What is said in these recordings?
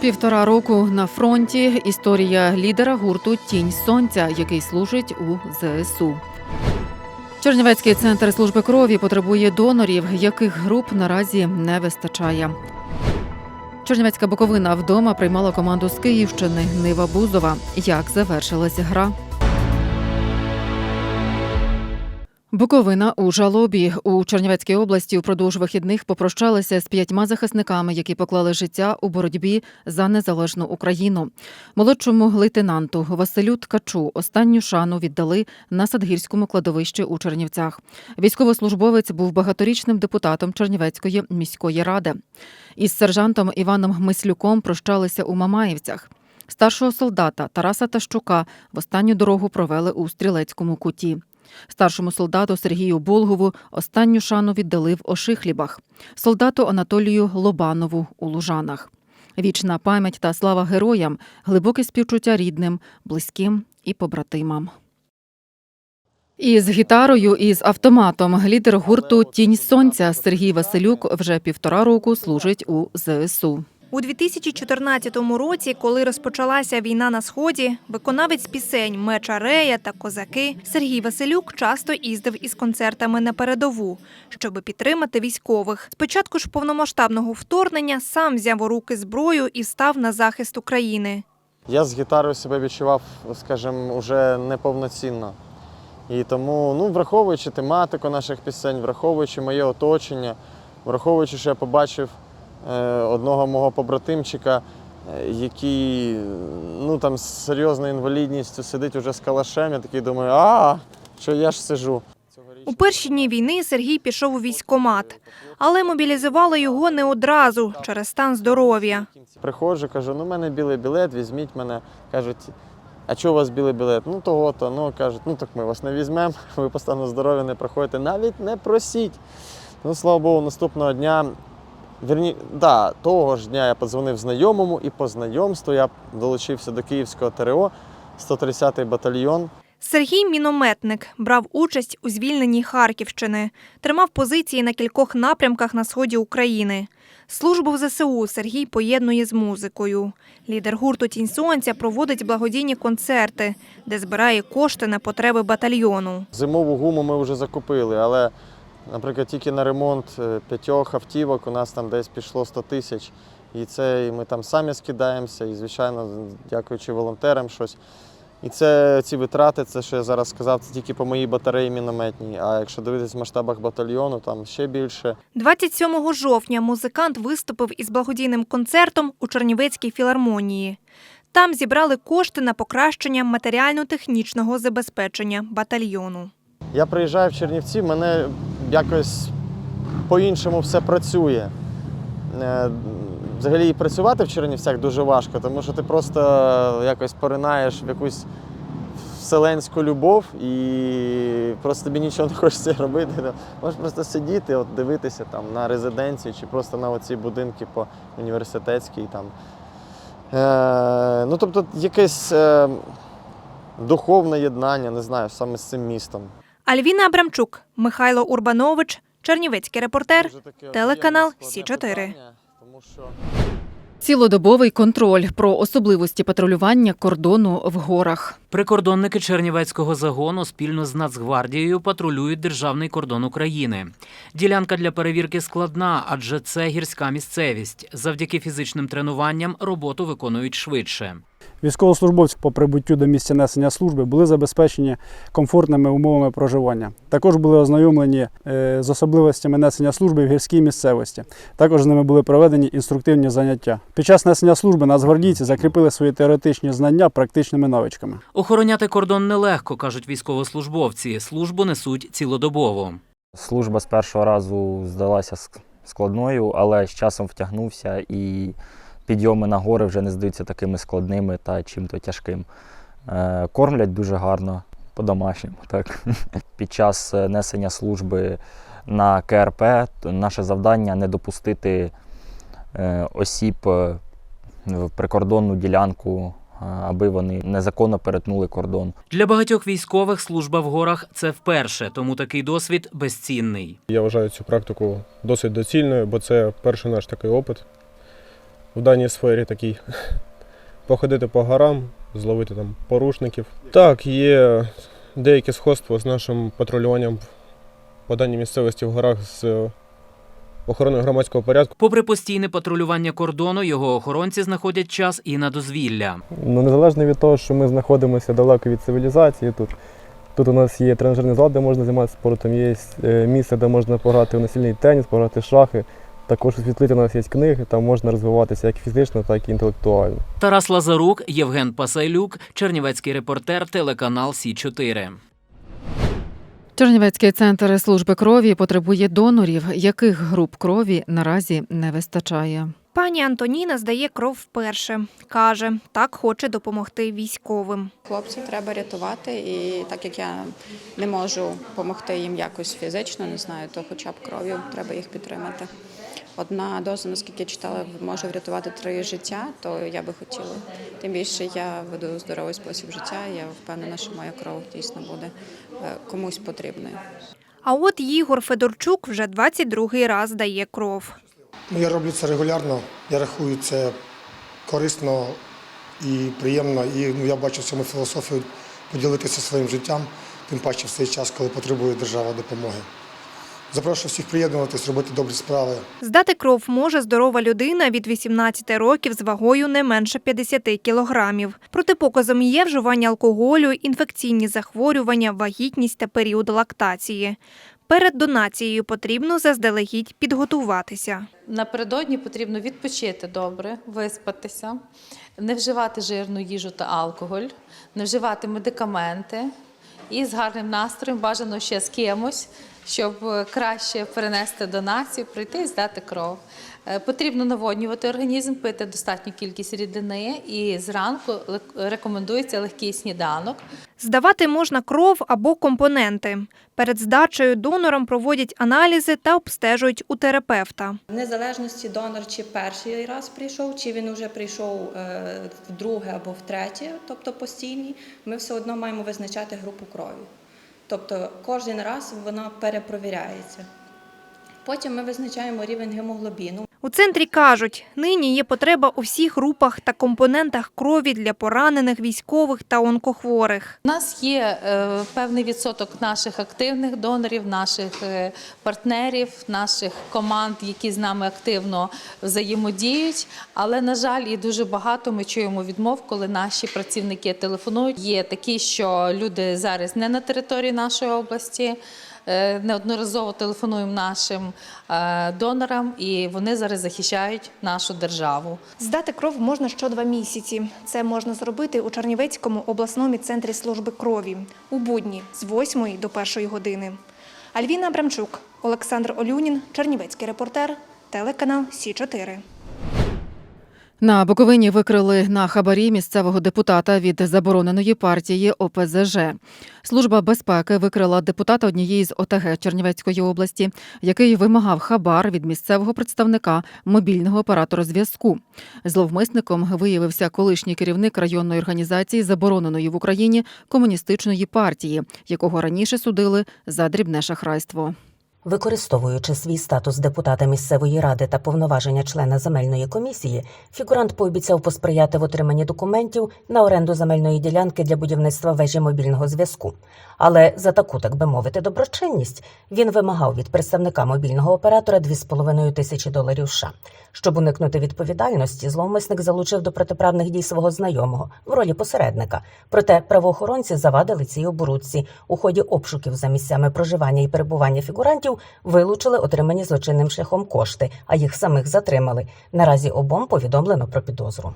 Півтора року на фронті історія лідера гурту Тінь Сонця, який служить у ЗСУ. Чернівецький центр служби крові потребує донорів, яких груп наразі не вистачає. Чернівецька Буковина вдома приймала команду з Київщини Нива Бузова. Як завершилась гра? Буковина у жалобі у Чернівецькій області упродовж вихідних попрощалися з п'ятьма захисниками, які поклали життя у боротьбі за незалежну Україну. Молодшому лейтенанту Василю Ткачу останню шану віддали на Садгірському кладовищі у Чернівцях. Військовослужбовець був багаторічним депутатом Чернівецької міської ради. Із сержантом Іваном Мислюком прощалися у Мамаївцях. Старшого солдата Тараса Тащука в останню дорогу провели у стрілецькому куті. Старшому солдату Сергію Болгову останню шану віддали в Ошихлібах, солдату Анатолію Лобанову у Лужанах. Вічна пам'ять та слава героям, глибоке співчуття рідним, близьким і побратимам. Із гітарою і з автоматом лідер гурту Тінь сонця Сергій Василюк вже півтора року служить у ЗСУ. У 2014 році, коли розпочалася війна на сході, виконавець пісень Меча Рея та Козаки Сергій Василюк часто їздив із концертами на передову, щоб підтримати військових. Спочатку ж повномасштабного вторгнення сам взяв у руки зброю і став на захист України. Я з гітарою себе відчував, скажімо, уже неповноцінно. І тому, ну, враховуючи тематику наших пісень, враховуючи моє оточення, враховуючи, що я побачив одного мого побратимчика, е, який ну, там, з серйозною інвалідністю сидить уже з калашем, я такий думаю, а, що я ж сижу. У перші дні війни Сергій пішов у військкомат, але мобілізували його не одразу через стан здоров'я. Приходжу, кажу, ну в мене білий білет, візьміть мене. Кажуть, а чого у вас білий білет? Ну того-то. Ну кажуть, ну так ми вас не візьмемо, ви по стану здоров'я не проходите. Навіть не просіть. Ну, слава Богу, наступного дня. Вірні, да, того ж дня я подзвонив знайомому і по знайомству я долучився до Київського ТРО, 130-й батальйон. Сергій мінометник брав участь у звільненні Харківщини, тримав позиції на кількох напрямках на сході України. Службу в ЗСУ Сергій поєднує з музикою. Лідер гурту Тінь сонця проводить благодійні концерти, де збирає кошти на потреби батальйону. Зимову гуму ми вже закупили, але, наприклад, тільки на ремонт е, п'ятьох автівок у нас там десь пішло 100 тисяч. І це і ми там самі скидаємося, і, звичайно, дякуючи волонтерам щось. І це ці витрати, це що я зараз сказав, це тільки по моїй батареї мінометній. А якщо дивитись в масштабах батальйону, там ще більше. 27 жовтня музикант виступив із благодійним концертом у Чернівецькій філармонії. Там зібрали кошти на покращення матеріально-технічного забезпечення батальйону. Я приїжджаю в Чернівці, мене якось по-іншому все працює. Е, Взагалі і працювати в Чернівцях дуже важко, тому що ти просто якось поринаєш в якусь вселенську любов і просто тобі нічого не хочеться робити. Можеш просто сидіти, от дивитися там на резиденції чи просто на оці будинки по університетській. Там. Е, ну, тобто якесь е, духовне єднання, не знаю, саме з цим містом. Альвіна Абрамчук, Михайло Урбанович, Чернівецький репортер, телеканал Сі складне 4 Тому що Цілодобовий контроль про особливості патрулювання кордону в горах. Прикордонники Чернівецького загону спільно з Нацгвардією патрулюють державний кордон України. Ділянка для перевірки складна, адже це гірська місцевість. Завдяки фізичним тренуванням роботу виконують швидше. Військовослужбовці по прибуттю до місця несення служби були забезпечені комфортними умовами проживання. Також були ознайомлені е, з особливостями несення служби в гірській місцевості. Також з ними були проведені інструктивні заняття. Під час несення служби нацгвардійці закріпили свої теоретичні знання практичними навичками. Охороняти кордон нелегко, кажуть військовослужбовці. Службу несуть цілодобово. Служба з першого разу здалася складною, але з часом втягнувся і підйоми на гори вже не здаються такими складними та чим-то тяжким. Е, Кормлять дуже гарно, по-домашньому. Так. Під час е, несення служби на КРП наше завдання не допустити е, осіб в прикордонну ділянку, аби вони незаконно перетнули кордон. Для багатьох військових служба в горах це вперше, тому такий досвід безцінний. Я вважаю цю практику досить доцільною, бо це перший наш такий опит в даній сфері такій. Походити по горам, зловити там порушників. Так, є деяке сходство з нашим патрулюванням по даній місцевості в горах з охороною громадського порядку. Попри постійне патрулювання кордону, його охоронці знаходять час і на дозвілля. Ну, незалежно від того, що ми знаходимося далеко від цивілізації, тут, тут у нас є тренажерний зал, де можна займатися спортом, є е, місце, де можна пограти в насильний теніс, пограти в шахи. Також у світлиті у нас є книги, там можна розвиватися як фізично, так і інтелектуально. Тарас Лазарук, Євген Пасайлюк, Чернівецький репортер, телеканал Сі 4 Чернівецький центр служби крові потребує донорів, яких груп крові наразі не вистачає. Пані Антоніна здає кров вперше. Каже, так хоче допомогти військовим. Хлопців треба рятувати, і так як я не можу допомогти їм якось фізично, не знаю, то хоча б кров'ю треба їх підтримати. Одна доза, наскільки я читала, може врятувати три життя, то я би хотіла. Тим більше я веду здоровий спосіб життя. Я впевнена, що моя кров дійсно буде е, комусь потрібною. А от Ігор Федорчук вже 22-й раз дає кров. Ну, я роблю це регулярно. Я рахую це корисно і приємно. І ну, я бачу в цьому філософію поділитися своїм життям, тим паче в цей час, коли потребує держава допомоги. Запрошую всіх приєднуватись, робити добрі справи. Здати кров може здорова людина від 18 років з вагою не менше 50 кілограмів. Протипоказом є вживання алкоголю, інфекційні захворювання, вагітність та період лактації. Перед донацією потрібно заздалегідь підготуватися. Напередодні потрібно відпочити добре, виспатися, не вживати жирну їжу та алкоголь, не вживати медикаменти і з гарним настроєм, бажано ще з кимось, щоб е, краще перенести донацію, прийти і здати кров. Е, Потрібно наводнювати організм, пити достатню кількість рідини і зранку рекомендується легкий сніданок. Здавати можна кров або компоненти. Перед здачею донорам проводять аналізи та обстежують у терапевта. В незалежності донор чи перший раз прийшов, чи він вже прийшов е, вдруге або втретє, тобто постійний, ми все одно маємо визначати групу крові. Тобто кожен раз вона перепровіряється. Потім ми визначаємо рівень гемоглобіну. У центрі кажуть, нині є потреба у всіх групах та компонентах крові для поранених військових та онкохворих. У нас є е, певний відсоток наших активних донорів, наших е, партнерів, наших команд, які з нами активно взаємодіють. Але, на жаль, і дуже багато ми чуємо відмов, коли наші працівники телефонують. Є такі, що люди зараз не на території нашої області. Е, Неодноразово телефонуємо нашим е, донорам, і вони зараз захищають нашу державу. Здати кров можна що два місяці. Це можна зробити у Чернівецькому обласному центрі служби крові у будні з 8 до 1 години. Альвіна Абрамчук, Олександр Олюнін, Чернівецький репортер, телеканал Сі 4 На Буковині викрили на хабарі місцевого депутата від забороненої партії ОПЗЖ. Служба безпеки викрила депутата однієї з ОТГ Чернівецької області, який вимагав хабар від місцевого представника мобільного оператора зв'язку. Зловмисником виявився колишній керівник районної організації забороненої в Україні комуністичної партії, якого раніше судили за дрібне шахрайство. Використовуючи свій статус депутата місцевої ради та повноваження члена земельної комісії, фігурант пообіцяв посприяти в отриманні документів на оренду земельної ділянки для будівництва вежі мобільного зв'язку. Але за таку, так би мовити, доброчинність він вимагав від представника мобільного оператора 2,5 тисячі доларів США. Щоб уникнути відповідальності, зловмисник залучив до протиправних дій свого знайомого в ролі посередника. Проте правоохоронці завадили цій оборудці. У ході обшуків за місцями проживання і перебування фігурантів вилучили отримані злочинним шляхом кошти, а їх самих затримали. Наразі обом повідомлено про підозру.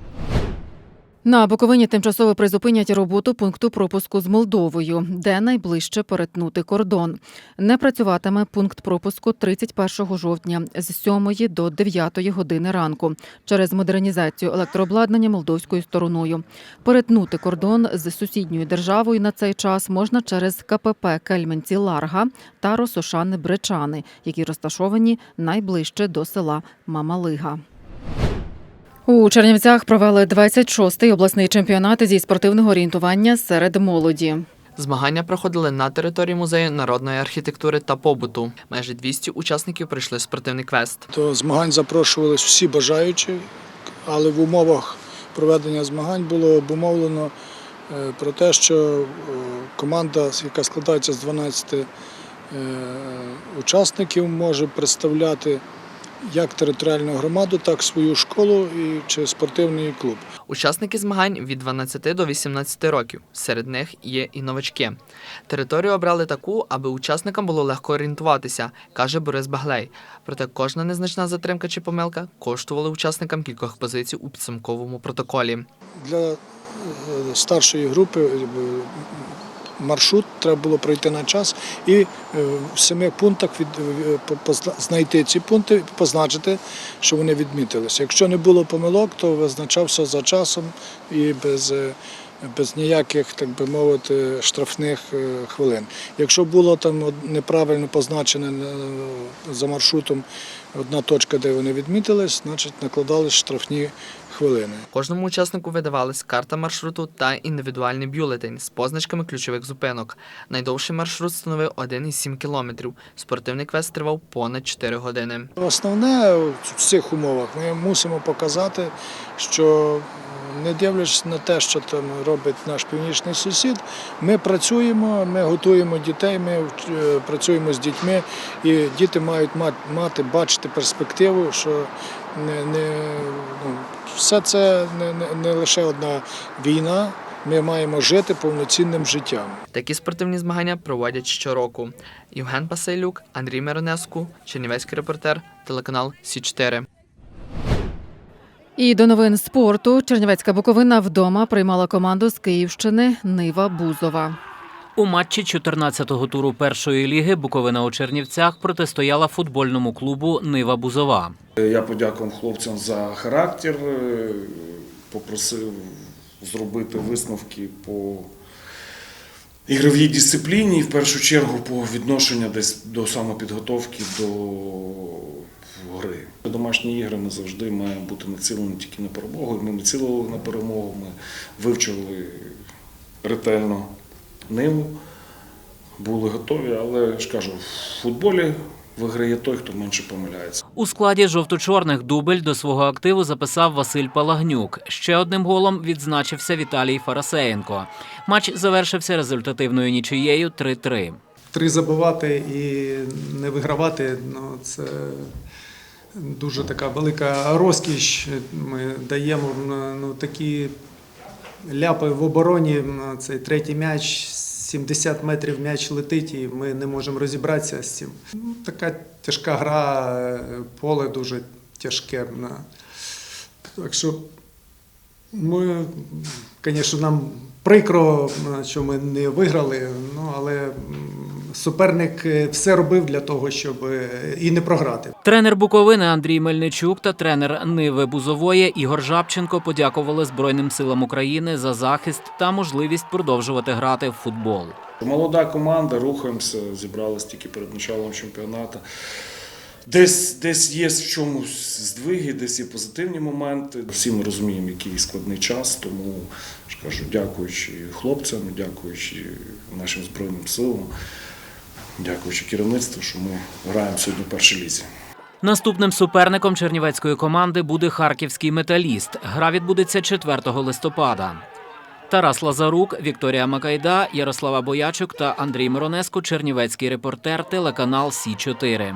На Буковині тимчасово призупинять роботу пункту пропуску з Молдовою, де найближче перетнути кордон. Не працюватиме пункт пропуску 31 жовтня з 7 до 9 години ранку через модернізацію електрообладнання молдовською стороною. Перетнути кордон з сусідньою державою на цей час можна через КПП Кельменці Ларга та Росошани Бречани, які розташовані найближче до села Мамалига. У Чернівцях провели 26-й обласний чемпіонат зі спортивного орієнтування серед молоді. Змагання проходили на території музею народної архітектури та побуту. Майже 200 учасників прийшли в спортивний квест. До змагань запрошувались всі бажаючі, але в умовах проведення змагань було обумовлено е, про те, що е, команда, яка складається з 12 е, учасників, може представляти як територіальну громаду, так і свою школу і чи спортивний клуб. Учасники змагань від 12 до 18 років. Серед них є і новачки. Територію обрали таку, аби учасникам було легко орієнтуватися, каже Борис Баглей. Проте кожна незначна затримка чи помилка коштувала учасникам кількох позицій у підсумковому протоколі. Для е, старшої групи е, маршрут треба було пройти на час і е, в семи пунктах е, знайти ці пункти, позначити, що вони відмітилися. Якщо не було помилок, то визначався за часом і без, е, без ніяких, так би мовити, штрафних хвилин. Якщо було там неправильно позначене е, за маршрутом одна точка, де вони відмітились, значить накладались штрафні хвилини. Кожному учаснику видавалась карта маршруту та індивідуальний бюлетень з позначками ключових зупинок. Найдовший маршрут становив 1,7 кілометрів. Спортивний квест тривав понад 4 години. Основне в цих умовах ми мусимо показати, що не дивлячись на те, що там робить наш північний сусід, ми працюємо, ми готуємо дітей, ми е, працюємо з дітьми, і діти мають мати бачити перспективу, що не, не, ну, все це не, не, не лише одна війна. Ми маємо жити повноцінним життям. Такі спортивні змагання проводять щороку. Євген Пасейлюк, Андрій Миронеску, Чернівецький репортер, телеканал Сі 4 І до новин спорту Чернівецька Буковина вдома приймала команду з Київщини Нива Бузова. У матчі 14-го туру першої ліги Буковина у Чернівцях протистояла футбольному клубу Нива Бузова. Я подякував хлопцям за характер, е, попросив зробити висновки по ігровій дисципліні, в першу чергу по відношенню десь до самопідготовки до гри. Домашні ігри ми завжди маємо бути націлені тільки на перемогу. Ми націлили на перемогу, ми вивчили ретельно ниву, були готові, але ж кажу, в футболі виграє той, хто менше помиляється. У складі жовто-чорних дубль до свого активу записав Василь Палагнюк. Ще одним голом відзначився Віталій Фарасеєнко. Матч завершився результативною нічиєю 3-3. три забивати і не вигравати ну, це дуже така велика розкіш. Ми даємо ну, такі ляпи в обороні. Цей третій м'яч, 70 метрів м'яч летить, і ми не можемо розібратися з цим. Ну, Така тяжка гра, е, поле дуже тяжке. Так що ми, звісно, нам прикро, що ми не виграли, ну, але суперник е, все робив для того, щоб е, і не програти. Тренер Буковини Андрій Мельничук та тренер Ниви Бузової Ігор Жабченко подякували Збройним силам України за захист та можливість продовжувати грати в футбол. Молода команда, рухаємося, зібралися тільки перед початком чемпіонату. Десь, десь є в чомусь здвиги, десь є позитивні моменти. Всі ми розуміємо, який складний час, тому ж кажу, дякуючи хлопцям, дякуючи нашим Збройним силам, дякуючи керівництву, що ми граємо сьогодні в першій лізі. Наступним суперником чернівецької команди буде харківський металіст. Гра відбудеться 4 листопада. Тарас Лазарук, Вікторія Макайда, Ярослава Боячук та Андрій Миронеско, Чернівецький репортер, телеканал Сі 4